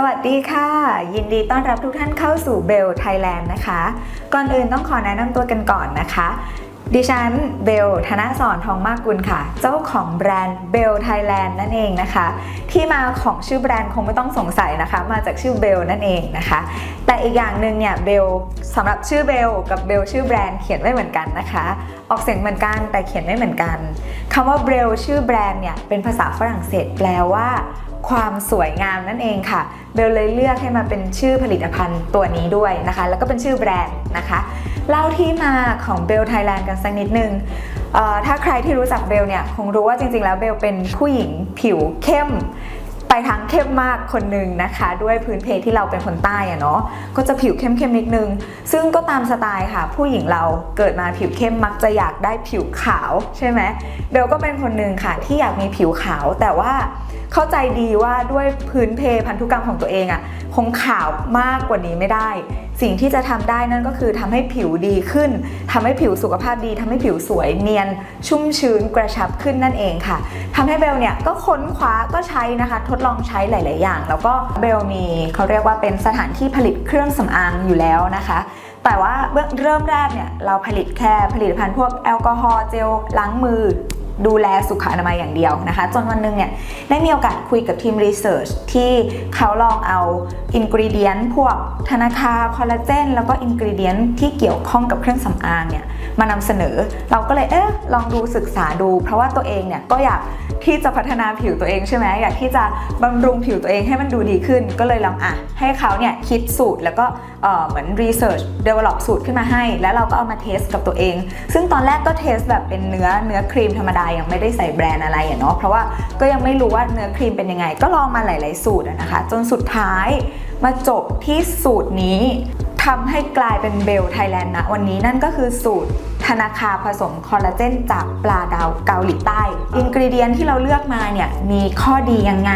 สวัสดีค่ะ ยินดีต้อนรับทุกท่านเข้าสู่เบลไทยแลนด์นะคะ ก่อนอื่นต้องขอแนะนำตัวกันก่อนนะคะ ดิฉันเบลธนสอนทองมากกุลค่ะ เจ้าของแบรนด์เบลไทยแลนด์นั่นเองนะคะ ที่มาของชื่อแบรนด์คงไม่ต้องสงสัยนะคะ มาจากชื่อเบลนั่นเองนะคะ แต่อีกอย่างหนึ่งเนี่ยเบลสำหรับชื่อเบลกับเบลชื่อแบรนด์เขียนไม่เหมือนกันนะคะ ออกเสียงเหมือนกันแต่เขียนไม่เหมือนกันคำว่าเบลชื่อแบรนด์เนี่ยเป็นภาษาฝรั่งเศสแปลว่าความสวยงามนั่นเองค่ะ เบลเลยเลือกให้มาเป็นชื่อผลิตภัณฑ์ตัวนี้ด้วยนะคะ แล้วก็เป็นชื่อแบรนด์นะคะ เล่าที่มาของเบลไทยแลนด์กันสักนิดนึงเอ่อถ้าใครที่รู้จักเบลเนี่ยคงรู้ว่าจริงๆ แล้วเบลเป็นผู้หญิงผิวเข้มไปทางเข้มมากคนหนึ่งนะคะ ด้วยพื้นเพที่เราเป็นคนใต้อะเนาะก็จะผิวเข้มๆนิดนึง ซึ่งก็ตามสไตล์ค่ะ ผู้หญิงเราเกิดมาผิวเข้มมักจะอยากได้ผิวขาวใช่ไหมเบลก็เป็นคนหนึ่งค่ะที่อยากมีผิวขาวแต่ว่าเข้าใจดีว่าด้วยพื้นเพพันธุกรรมของตัวเองอะคงขาวมากกว่านี้ไม่ได้ สิ่งที่จะทำได้นั่นก็คือทำให้ผิวดีขึ้นทำให้ผิวสุขภาพดีทำให้ผิวสวยเนียน ชุ่มชื้นกระชับขึ้นนั่นเองค่ะทำให้เบลเนี่ยก็ค้นคว้าก็ใช้นะคะ ทดลองใช้หลาย ๆ อย่าง แล้วก็เบลมีเขาเรียกว่าเป็นสถานที่ผลิตเครื่องสำอางอยู่แล้วนะคะแต่ว่าเบื้องเริ่มแรกเนี่ยเราผลิตแค่ผลิตภัณฑ์พวกแอลกอฮอล์เจลล้างมือ ดูแลสุขอนามัยอย่างเดียวนะคะ จนวันหนึงเนี่ยได้มีโอกาสคุยกับทีมรีเสิร์ชที่เขาลองเอาอินกริเดียนพวกธนาคาคอลลาเจนแล้วก็อินกริเดียนที่เกี่ยวข้องกับเครื่องสำอางเนี่ย มานำเสนอ เราก็เลยเอ๊ะลองดูศึกษาดู เพราะว่าตัวเองเนี่ยก็อยากที่จะพัฒนาผิวตัวเองใช่ไหมอยากที่จะบำรุงผิวตัวเองให้มันดูดีขึ้น ก็เลยลองอะให้เขาเนี่ยคิดสูตรแล้วก็เออเหมือนรีเสิร์ชเดเวล็อปสูตรขึ้นมาให้ แล้วเราก็เอามาเทสกับตัวเอง ซึ่งตอนแรกก็เทสแบบเป็นเนื้อเนื้อครีมธรรมดายังไม่ได้ใส่แบรนด์อะไรอะเนาะเพราะว่าก็ยังไม่รู้ว่าเนื้อครีมเป็นยังไง ก็ลองมาหลาย ๆ สูตรนะคะ จนสุดท้ายมาจบที่สูตรนี้ ทำให้กลายเป็นเบลไทยแลนด์นะวันนี้นั่นก็คือสูตรธนาคาผสมคอลลาเจนจากปลาดาวเกาหลีใต้ อินกรีเดียนที่เราเลือกมาเนี่ยมีข้อดียังไง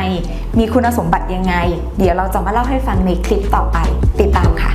มีคุณสมบัติยังไง เดี๋ยวเราจะมาเล่าให้ฟังในคลิปต่อไป ติดตามค่ะ